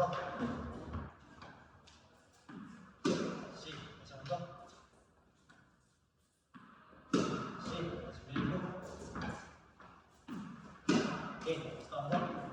한번 C 다시 한번 C 다시 밀고 오케이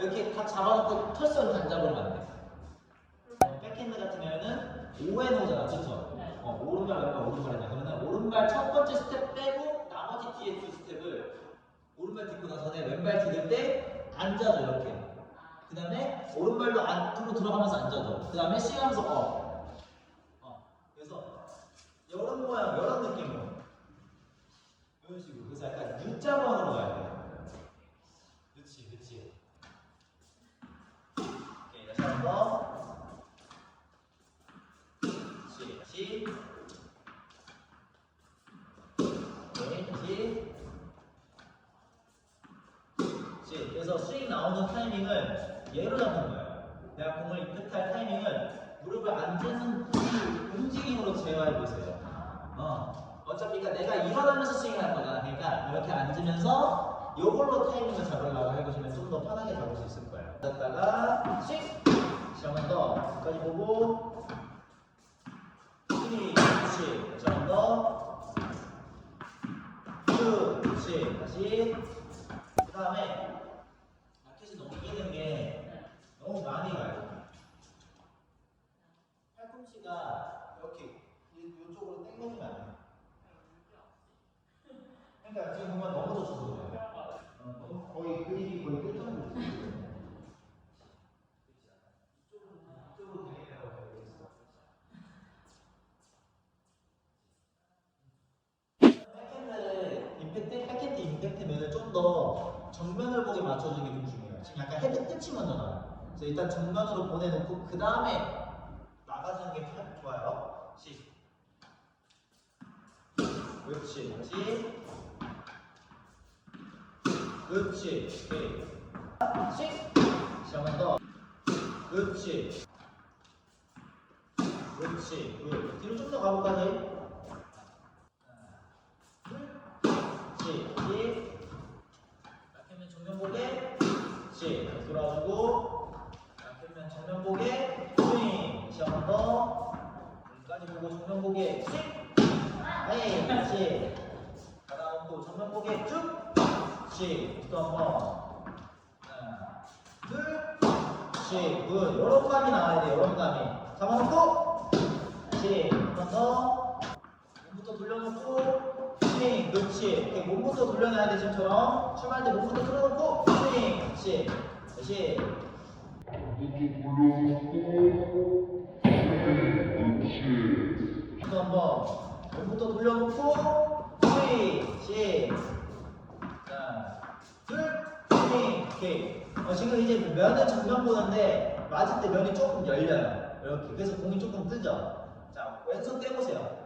이렇게 다 잡아놓고 털선 안 잡으면 안 돼. 백핸드 같은 경우에는 5에 놓잖아, 그렇죠? 어, 오른발, 왼발, 오른발 했냐. 그러면 오른발 첫 번째 스텝 빼고 나머지 뒤에 두 스텝을 오른발 딛고 나서는 왼발 디딜 때 앉아줘 이렇게. 그 다음에 오른발도 안으로 들어가면서 앉아줘. 그 다음에 쉬면서 어. 어. 그래서 이런 모양, 이런 느낌으로. 이런 식으로. 그래서 약간 U자 모양으로 가야 돼. 그렇지, 그렇지. 오케이, 다시 한 번. 그렇지, 다시. 그래서 스윙 나오는 타이밍을 얘로 잡는 거예요. 내가 공을 임팩트할 타이밍을 무릎을 앉는 이 움직임으로 제어해 보세요. 어. 어차피 그러니까 내가 일어나면서 스윙을 할 거잖아. 그러니까 이렇게 앉으면서 요걸로 타이밍을 잡으려고 해보시면 좀 더 편하게 잡을 수 있을 거예요. 앉았다가 스윙! 한번 더. 끝까지 보고 스윙! 그렇지. 한번 더. 쭉! 그렇지. 다시. 그 다음에 라켓이 넘기는 게 너무 많이 가요. 팔꿈치가 이렇게 이- 이쪽으로 당겨주면 안 돼요. 그러니까 지금 보면 너무 젖혀서 그래요. 어, 너무 거의 그립이 거의 끝정도 있어요. 이쪽으로 당기려고 하고 있어. 백핸드 임팩트, 백핸드 임팩트면은 좀 더 정면을 보게 맞춰주는 게 좀 중요해요. 지금 약간 헤드 끝이 먼저 나요. 그래서 일단 정면으로 보내놓고 그 다음에 나가주는 게 편- 좋아요. 시. 그렇지, 다시. 그렇지, 오케이. 시. 시작한 더. 그렇지. 그렇지, 굿. 뒤로 좀 더 가볼까, 저희? 시, 시. 라켓면 정면 보게. 시. 돌아주고. 라켓면 정면 보게. 스윙. 시 한번 더. 여기까지 보고 스윙. 에이, 다시. 가다 놓고 정면 보게. 쭉. 시. 또한 번. 하나, 둘. 요런 감이 나와야 돼, 요런 감이. 잡아놓고. 시. 한번 더. 몸부터 돌려놓고 스윙 그렇지 이렇게 몸부터 돌려놔야 돼 지금처럼 출발할 때 몸부터 돌려놓고 스윙 그렇지 또 한번 몸부터 돌려놓고 스윙 시 자, 둘 스윙 오케이. 어, 지금 이제 면은 정면 보는데 맞을 때 면이 조금 열려요. 이렇게. 그래서 공이 조금 뜨죠. 자 왼손 떼보세요.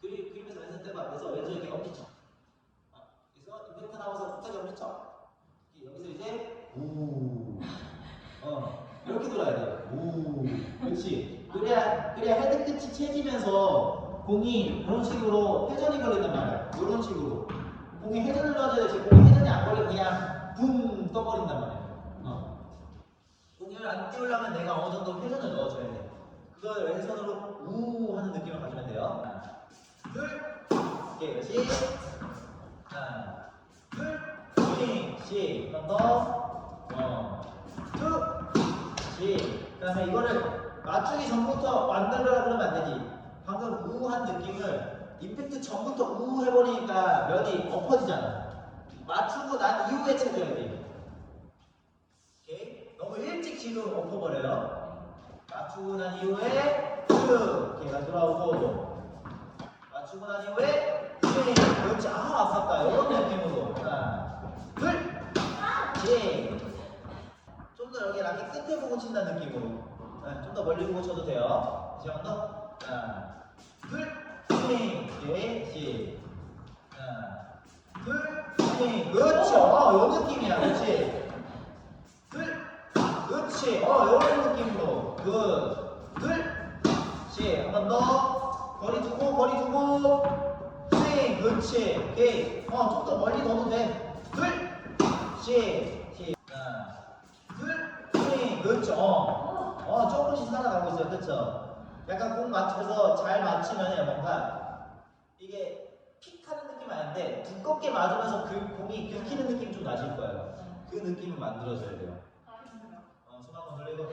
그림, 그림에서 왼손 떼봐. 그래서 왼손 이렇게 엄지쳐 어, 그래서 임팩트 나와서 끝까지 엄지쳐 여기서 이제 우. 어, 이렇게 돌아야 돼. 오, 그렇지. 그래야 그래야 헤드 끝이 채지면서 공이 이런 식으로 회전이 걸린단 말이야. 이런 식으로 공이 회전을 넣어줘야 지 공이 회전이 안 걸리고 그냥 붕 떠버린단 말이야. 어. 공을 안 띄우려면 내가 어느 정도 회전을 넣어줘야 돼. 그걸 왼손으로 우 하는 느낌을 가지면 돼요. 하나, 둘, 오케이, 그렇지. 하나, 둘, 스윙, 시, 한번 더, 원, 투, 시. 그다음에 이거를 맞추기 전부터 만들려고 그러면 안 되지. 방금 우한 느낌을 임팩트 전부터 우 해버리니까 면이 엎어지잖아. 맞추고 난 이후에 쳐줘야 돼. 오케이? 너무 일찍 지금 엎어버려요. 맞추고 난 이후에 쭉 걔가 돌아오고 맞추고 난 이후에 스윙 그렇지 아 아깝다 이런 느낌으로 하나 둘셋 좀더 여기 라켓 끝에 보고 친다는 느낌으로 네, 좀더 멀리 보고 쳐도 돼요 다시 한번 더 하나 둘 스윙 오케이 시 하나 둘 스윙 그렇지 어요 느낌이야 그렇지 둘 그렇지 어 요런 느낌으로 굿둘 번 더. 거리 두고, 거리 두고. 스윙. 그렇지. 오케이. 어, 좀 더 멀리 넣어도 돼. 둘. 시. 시. 둘. 스윙. 그렇죠. 어. 어, 조금씩 살아가고 있어요. 그렇죠. 약간 공 맞춰서 잘 맞추면 뭔가 이게 픽하는 느낌 아닌데 두껍게 맞으면서 그 공이 긁히는 느낌 좀 나실 거예요. 그 느낌을 만들어줘야 돼요. 어, 손 한번 돌리고